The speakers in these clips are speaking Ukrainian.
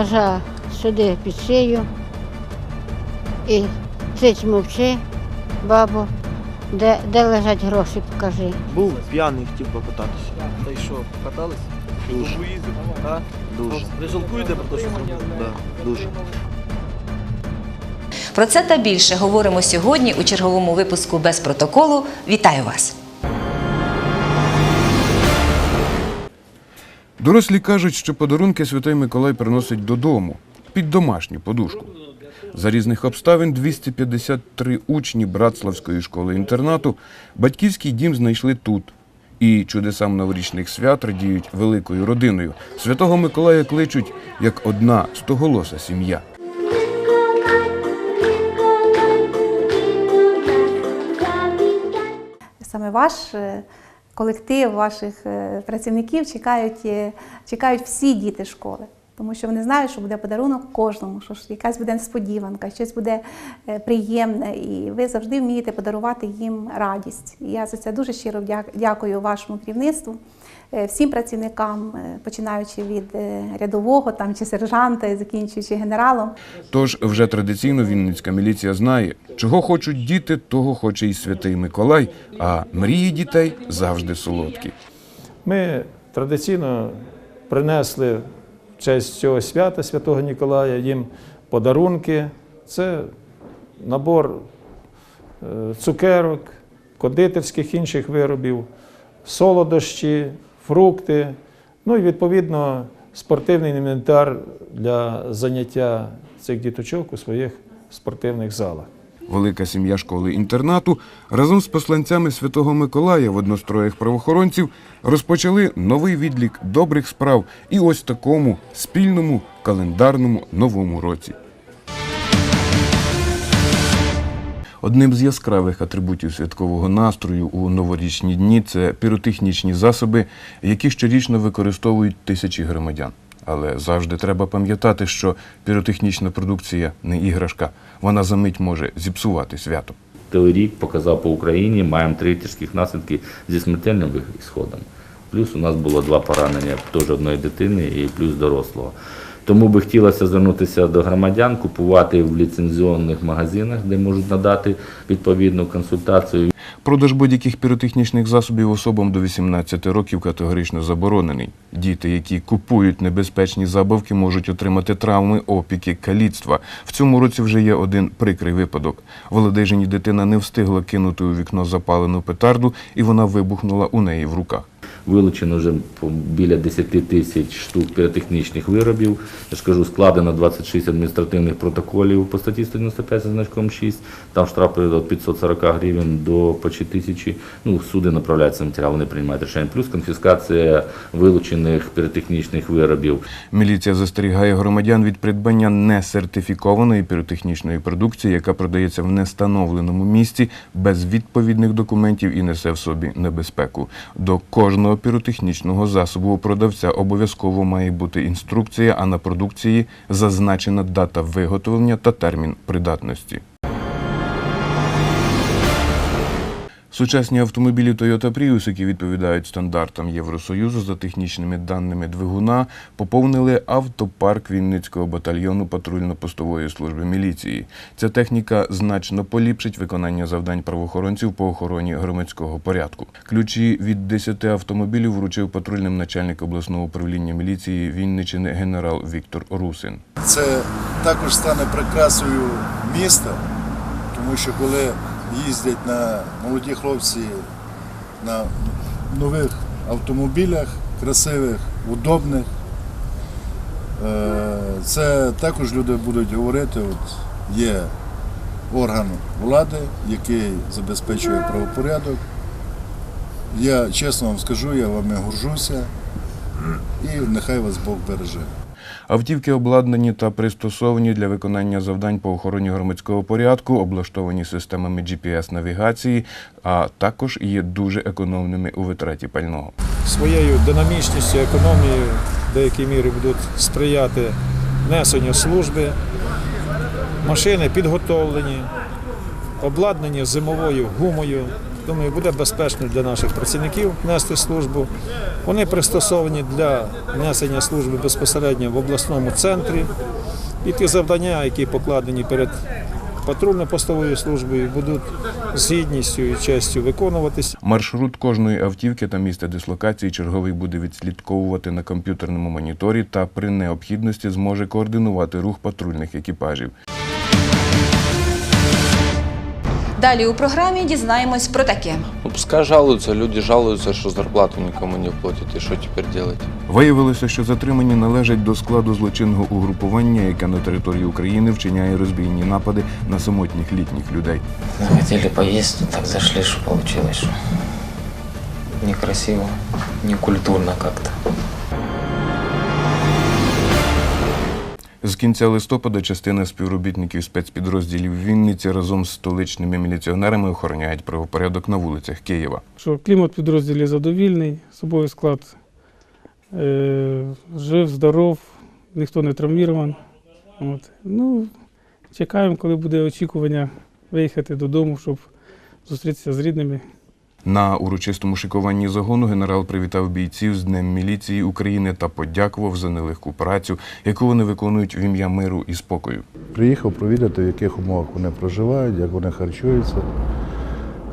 ножа сюди під шию і цить мовчи, бабу, де, де лежать гроші, покажи. Був п'яний, хотів покататися. Та й що, катались? Дуже. А? Дуже. Ви жалкуєте про те, що зробили? Да, дуже. Про це та більше говоримо сьогодні у черговому випуску без протоколу. Вітаю вас! Дорослі кажуть, що подарунки Святий Миколай приносить додому під домашню подушку. За різних обставин 253 учні Братславської школи-інтернату батьківський дім знайшли тут. І чудесам новорічних свят радіють великою родиною. Святого Миколая кличуть як одна стоголоса сім'я. Саме ваш е, колектив, ваших е, працівників чекають, е, чекають всі діти школи. Тому що вони знають, що буде подарунок кожному, що якась буде несподіванка, щось буде е, приємне, і ви завжди вмієте подарувати їм радість. І я за це дуже щиро дякую вашому керівництву, всім працівникам, е, починаючи від е, рядового там чи сержанта, і закінчуючи генералом. Тож вже традиційно Вінницька міліція знає, чого хочуть діти, того хоче і святий Миколай, а мрії дітей завжди солодкі. Ми традиційно принесли в честь цього свята Святого Ніколая їм подарунки. Це набор е, цукерок, кондитерських інших виробів, солодощі, фрукти, ну і відповідно спортивний інвентар для заняття цих діточок у своїх спортивних залах. Велика сім'я школи-інтернату разом з посланцями Святого Миколая в одностроях правоохоронців розпочали новий відлік добрих справ і ось такому спільному календарному новому році. Одним з яскравих атрибутів святкового настрою у новорічні дні це піротехнічні засоби, які щорічно використовують тисячі громадян. Але завжди треба пам'ятати, що піротехнічна продукція не іграшка, вона за мить може зіпсувати свято. Той рік показав по Україні, маємо три тяжких наслідки зі смертельним ісходом. Плюс у нас було два поранення, теж одної дитини і плюс дорослого. Тому би хотілося звернутися до громадян, купувати в ліцензіонних магазинах, де можуть надати відповідну консультацію. Продаж будь-яких піротехнічних засобів особам до 18 років категорично заборонений. Діти, які купують небезпечні забавки, можуть отримати травми, опіки, каліцтва. В цьому році вже є один прикрий випадок. В Оледежині дитина не встигла кинути у вікно запалену петарду, і вона вибухнула у неї в руках. Вилучено вже біля 10 тисяч штук піротехнічних виробів. Я ж кажу, складено 26 адміністративних протоколів по статті 195 зі значком 6. Там штрафи від 540 гривень до почти тисячі. Ну, суди направляються матеріал, вони приймають рішення. Плюс конфіскація вилучених піротехнічних виробів. Міліція застерігає громадян від придбання несертифікованої піротехнічної продукції, яка продається в нестановленому місці без відповідних документів і несе в собі небезпеку. До кожного піротехнічного засобу у продавця обов'язково має бути інструкція, а на продукції зазначена дата виготовлення та термін придатності. Сучасні автомобілі Toyota Prius, які відповідають стандартам Євросоюзу за технічними даними двигуна, поповнили автопарк Вінницького батальйону патрульно-постової служби міліції. Ця техніка значно поліпшить виконання завдань правоохоронців по охороні громадського порядку. Ключі від 10 автомобілів вручив патрульним начальник обласного управління міліції Вінничини генерал Віктор Русин. Це також стане прикрасою міста, тому що коли їздять на молоді хлопці на нових автомобілях, красивих, удобних, е, це також люди будуть говорити, от є орган влади, який забезпечує правопорядок. Я чесно вам скажу, я вами горжуся і нехай вас Бог береже. Автівки обладнані та пристосовані для виконання завдань по охороні громадського порядку, облаштовані системами GPS-навігації, а також є дуже економними у витраті пального. своєю динамічністю, економією в деякій мірі будуть сприяти несенню служби. Машини підготовлені, обладнані зимовою гумою, Думаю, буде безпечно для наших працівників нести службу. Вони пристосовані для несення служби безпосередньо в обласному центрі. І ті завдання, які покладені перед патрульно-постовою службою, будуть з гідністю і честю виконуватися. Маршрут кожної автівки та місце дислокації черговий буде відслідковувати на комп'ютерному моніторі та при необхідності зможе координувати рух патрульних екіпажів. Далі у програмі дізнаємось про таке. Ну, пускай жалуются, люди жалуются, что зарплату никому не платят. И что теперь делать? Виявилося, що затримані належать до складу злочинного угрупування, яке на території України вчиняє розбійні напади на самотніх літніх людей. Захотели поесть, так зашли, что получилось, что некрасиво, некультурно как-то. З кінця листопада частина співробітників спецпідрозділів Вінниці разом з столичними міліціонерами охороняють правопорядок на вулицях Києва. що клімат підрозділі задовільний, особовий склад е, жив, здоров, ніхто не травмірований. От. Ну, чекаємо, коли буде очікування виїхати додому, щоб зустрітися з рідними. На урочистому шикуванні загону генерал привітав бійців з Днем міліції України та подякував за нелегку працю, яку вони виконують в ім'я миру і спокою. Приїхав провідати, в яких умовах вони проживають, як вони харчуються.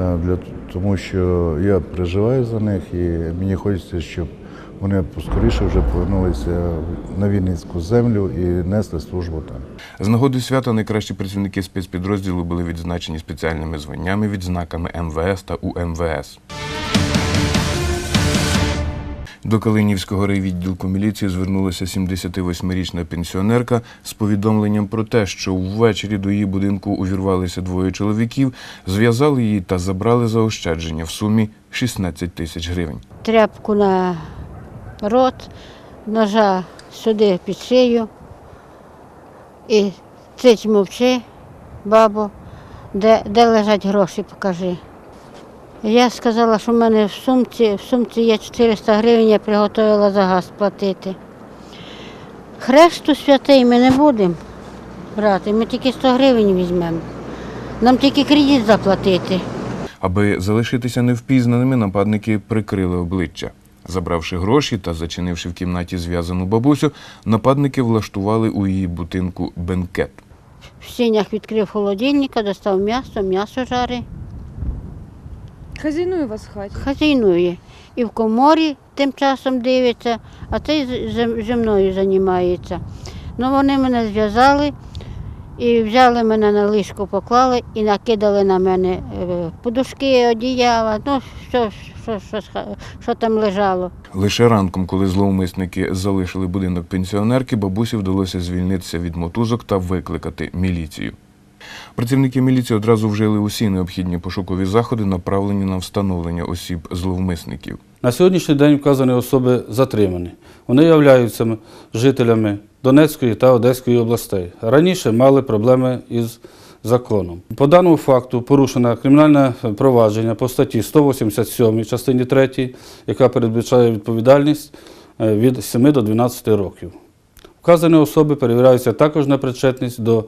Е, Для, тому що я переживаю за них і мені хочеться, щоб вони поскоріше вже повернулися на Вінницьку землю і несли службу там. З нагоди свята найкращі працівники спецпідрозділу були відзначені спеціальними званнями, відзнаками МВС та УМВС. До Калинівського райвідділку міліції звернулася 78-річна пенсіонерка з повідомленням про те, що ввечері до її будинку увірвалися двоє чоловіків, зв'язали її та забрали заощадження в сумі 16 тисяч гривень. Тряпку на рот, ножа сюди під шию. І цить мовчи, бабу, де, де лежать гроші, покажи. Я сказала, що в мене в сумці, в сумці є 400 гривень, я приготувала за газ платити. Хрешту святий ми не будемо брати, ми тільки 100 гривень візьмемо. Нам тільки кредит заплатити. Аби залишитися невпізнаними, нападники прикрили обличчя. Забравши гроші та зачинивши в кімнаті зв'язану бабусю, нападники влаштували у її будинку бенкет. В сінях відкрив холодильника, достав м'ясо, м'ясо жарить. Хазяйнує вас в хаті. хазяйнує. І в коморі тим часом дивиться, а цей зі зі мною займається. Ну вони мене зв'язали і взяли мене на ліжко, поклали і накидали на мене е, подушки, одіяла, ну що, що, що, що, що там лежало. Лише ранком, коли зловмисники залишили будинок пенсіонерки, бабусі вдалося звільнитися від мотузок та викликати міліцію. Працівники міліції одразу вжили усі необхідні пошукові заходи, направлені на встановлення осіб зловмисників. На сьогоднішній день вказані особи затримані. Вони являються жителями Донецької та Одеської областей. Раніше мали проблеми із законом. По даному факту порушено кримінальне провадження по статті 187 частині 3, яка передбачає відповідальність е, від 7 до 12 років. Вказані особи перевіряються також на причетність до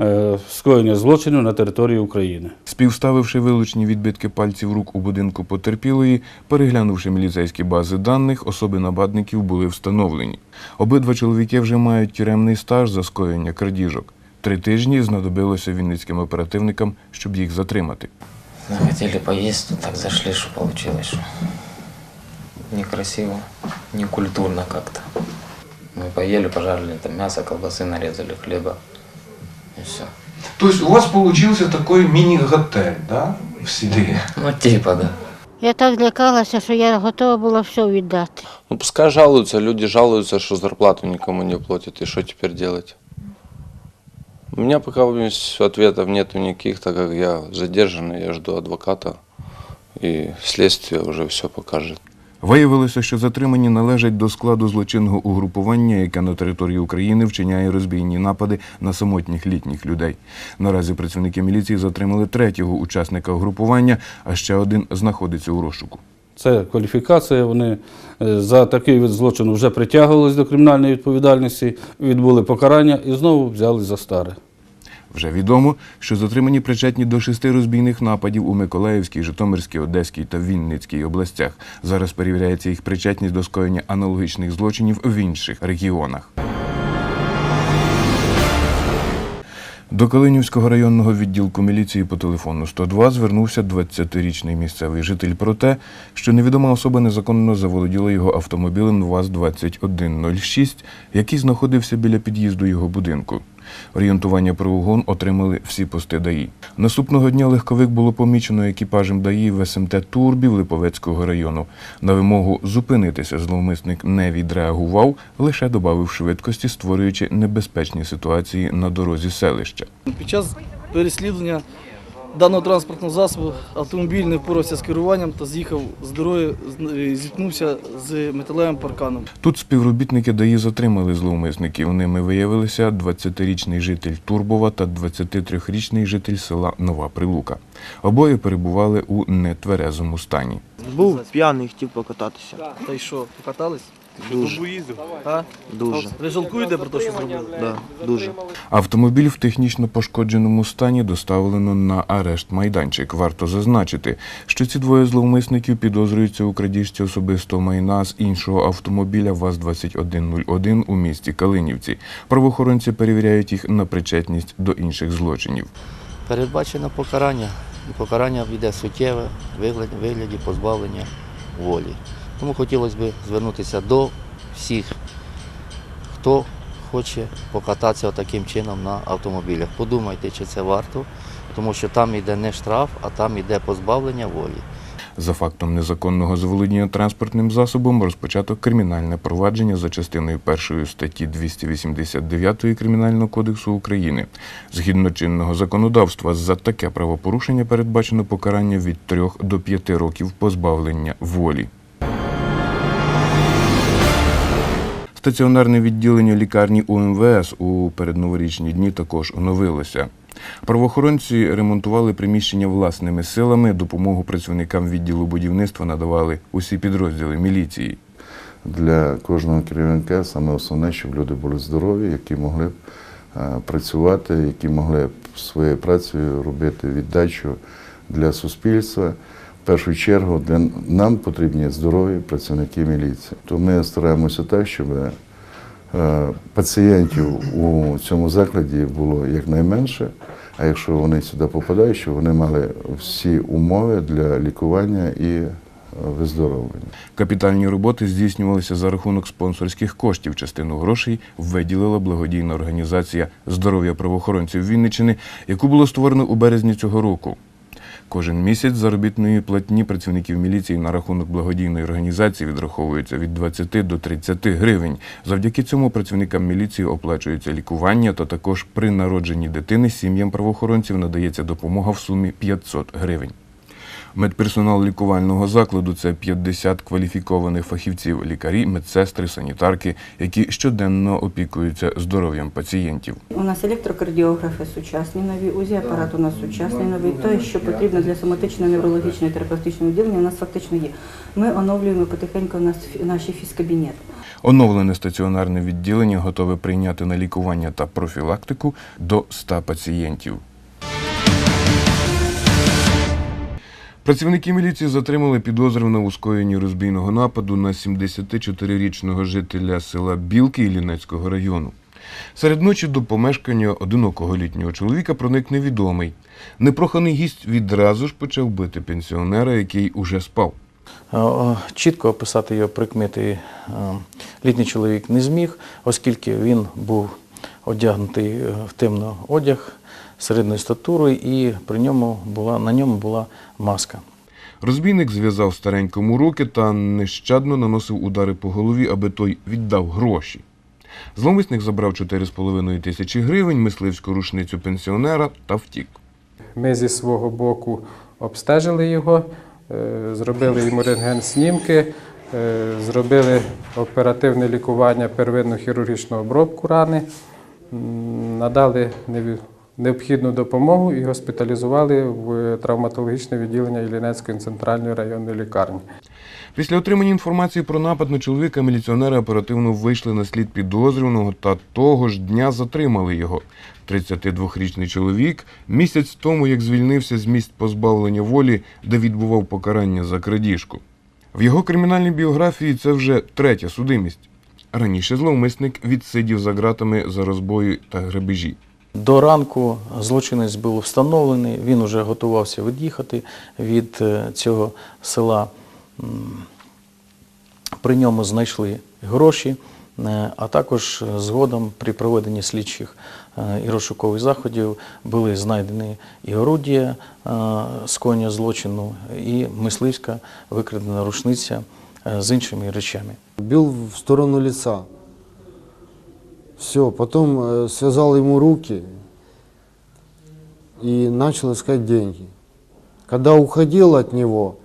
е, скоєння злочинів на території України. Співставивши вилучені відбитки пальців рук у будинку потерпілої, переглянувши міліцейські бази даних, особи нападників були встановлені. Обидва чоловіки вже мають тюремний стаж за скоєння крадіжок. Три тижні знадобилося вінницьким оперативникам, щоб їх затримати. Захотели поесть, так зашли, что получилось, что некрасиво, некультурно как-то. Мы поели, пожарили там мясо, колбасы нарезали, хлеба. И все. То есть у вас получился такой мини-готель, да, в селе? Ну, типа, да. Я так злякалася, що я готова була все віддати. Ну, пускай жалуются, люди жалуются, что зарплату никому не платят. И что теперь делать? У меня пока ответов нету никаких, так как я задержанный, я жду адвоката. И следствие уже все покажет. Виявилося, що затримані належать до складу злочинного угрупування, яке на території України вчиняє розбійні напади на самотніх літніх людей. Наразі працівники міліції затримали третього учасника угрупування, а ще один знаходиться у розшуку. Це кваліфікація. Вони е, за такий вид злочину вже притягувалися до кримінальної відповідальності, відбули покарання і знову взяли за старе. Вже відомо, що затримані причетні до шести розбійних нападів у Миколаївській, Житомирській, Одеській та Вінницькій областях. Зараз перевіряється їх причетність до скоєння аналогічних злочинів в інших регіонах. До Калинівського районного відділку міліції по телефону 102 звернувся 20-річний місцевий житель про те, що невідома особа незаконно заволоділа його автомобілем ВАЗ-2106, який знаходився біля під'їзду його будинку. Орієнтування про угон отримали всі пости ДАІ. Наступного дня легковик було помічено екіпажем ДАІ в СМТ Турбів Липовецького району. На вимогу зупинитися зловмисник не відреагував, лише додав швидкості, створюючи небезпечні ситуації на дорозі селища. Під час переслідування даного транспортного засобу автомобіль не впорався з керуванням та з'їхав з дороги, з- зіткнувся з металевим парканом. Тут співробітники ДАІ затримали зловмисників. Ними виявилися 20-річний житель Турбова та 23-річний житель села Нова Прилука. Обоє перебували у нетверезому стані. Був п'яний, хотів покататися. Та й що, покатались? Дуже. А? Дуже. Ви жалкуєте про те, що зробили? Да, дуже. Автомобіль в технічно пошкодженому стані доставлено на арешт майданчик. Варто зазначити, що ці двоє зловмисників підозрюються у крадіжці особистого майна з іншого автомобіля ВАЗ-2101 у місті Калинівці. Правоохоронці перевіряють їх на причетність до інших злочинів. Передбачено покарання, і покарання буде суттєве вигляді позбавлення волі. Тому хотілося б звернутися до всіх, хто хоче покататися таким чином на автомобілях. Подумайте, чи це варто, тому що там йде не штраф, а там йде позбавлення волі. За фактом незаконного заволодіння транспортним засобом розпочато кримінальне провадження за частиною першої статті 289 Кримінального кодексу України. Згідно чинного законодавства, за таке правопорушення передбачено покарання від 3 до 5 років позбавлення волі. Стаціонарне відділення лікарні УМВС у передноворічні дні також оновилося. Правоохоронці ремонтували приміщення власними силами. Допомогу працівникам відділу будівництва надавали усі підрозділи міліції. Для кожного керівника саме основне, щоб люди були здорові, які могли б е, працювати, які могли б своєю працею робити віддачу для суспільства. Першу чергу для нам потрібні здорові працівники міліції. То ми стараємося так, щоб е, пацієнтів у цьому закладі було якнайменше. А якщо вони сюди попадають, щоб вони мали всі умови для лікування і виздоровлення. Капітальні роботи здійснювалися за рахунок спонсорських коштів. Частину грошей виділила благодійна організація здоров'я правоохоронців Вінниччини, яку було створено у березні цього року. Кожен місяць заробітної платні працівників міліції на рахунок благодійної організації відраховується від 20 до 30 гривень. Завдяки цьому працівникам міліції оплачується лікування та також при народженні дитини сім'ям правоохоронців надається допомога в сумі 500 гривень. Медперсонал лікувального закладу це 50 кваліфікованих фахівців, лікарі, медсестри, санітарки, які щоденно опікуються здоров'ям пацієнтів. У нас електрокардіографи сучасні нові, УЗІ апарат у нас сучасний новий. Те, що потрібно для соматичної неврологічної терапевтичного відділення, у нас фактично є. Ми оновлюємо потихеньку нас наші фізкабінети. Оновлене стаціонарне відділення готове прийняти на лікування та профілактику до 100 пацієнтів. Працівники міліції затримали підозрюваного у скоєнні розбійного нападу на 74-річного жителя села Білки Іллінецького району. Серед ночі до помешкання одинокого літнього чоловіка проник невідомий. Непроханий гість відразу ж почав бити пенсіонера, який уже спав. Е, Чітко описати його прикмети е, літній чоловік не зміг, оскільки він був одягнутий е, в темний одяг середньої статури, і при ньому була, на ньому була маска. Розбійник зв'язав старенькому руки та нещадно наносив удари по голові, аби той віддав гроші. Зловмисник забрав 4,5 тисячі гривень, мисливську рушницю пенсіонера та втік. Ми зі свого боку обстежили його, е, зробили йому рентген-снімки, е, зробили оперативне лікування, первинну хірургічну обробку рани, надали неві- необхідну допомогу і госпіталізували в травматологічне відділення Іллінецької центральної районної лікарні. Після отримання інформації про напад на чоловіка міліціонери оперативно вийшли на слід підозрюваного та того ж дня затримали його. 32-річний чоловік місяць тому, як звільнився з місць позбавлення волі, де відбував покарання за крадіжку. В його кримінальній біографії це вже третя судимість. Раніше зловмисник відсидів за ґратами за розбої та грабежі. До ранку злочинець був встановлений, він вже готувався від'їхати від е, цього села. При ньому знайшли гроші, е, а також згодом при проведенні слідчих е, і розшукових заходів були знайдені і орудія е, скоєння злочину, і мисливська викрадена рушниця з іншими речами. Бил в сторону лица. Все, потом э, связал ему руки и начал искать деньги. Когда уходил от него,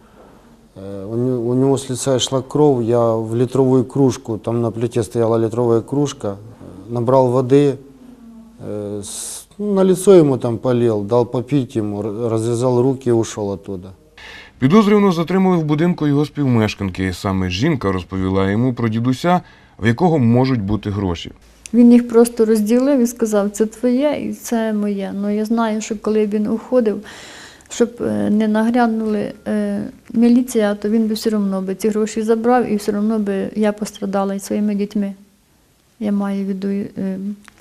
э, у него, у него с лица шла кровь, я в литровую кружку, там на плите стояла литровая кружка, э, набрал воды, э, с- ну, на лицо ему там полил, дал попить ему, р- развязал руки и ушел оттуда. Підозрюваного затримали в будинку його співмешканки. Саме жінка розповіла йому про дідуся, в якого можуть бути гроші. Він їх просто розділив і сказав, це твоє і це моє. Ну я знаю, що коли він уходив, щоб е, не наглянули е, міліція, то він би все одно би ці гроші забрав і все одно би я пострадала і своїми дітьми. Я маю в виду, е,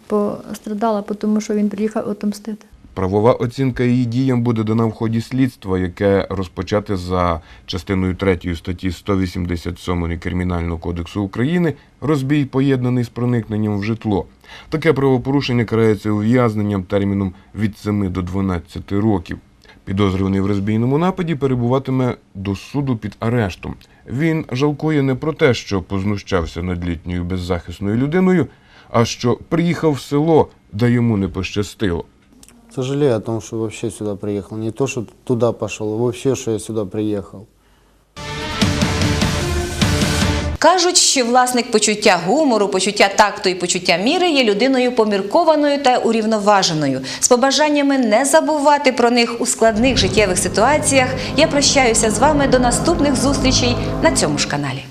пострадала, тому що він приїхав отомстити. Правова оцінка її діям буде дана в ході слідства, яке розпочате за частиною 3 статті 187 Кримінального кодексу України розбій поєднаний з проникненням в житло. Таке правопорушення карається ув'язненням терміном від 7 до 12 років. Підозрюваний в розбійному нападі перебуватиме до суду під арештом. Він жалкує не про те, що познущався над літньою беззахисною людиною, а що приїхав в село, де йому не пощастило. Сожалею о том, что вообще сюда приехал. Не то, что туда пошел, а вообще, что я сюда приехал. Кажуть, що власник почуття гумору, почуття такту і почуття міри є людиною поміркованою та урівноваженою. З побажаннями не забувати про них у складних життєвих ситуаціях. Я прощаюся з вами до наступних зустрічей на цьому ж каналі.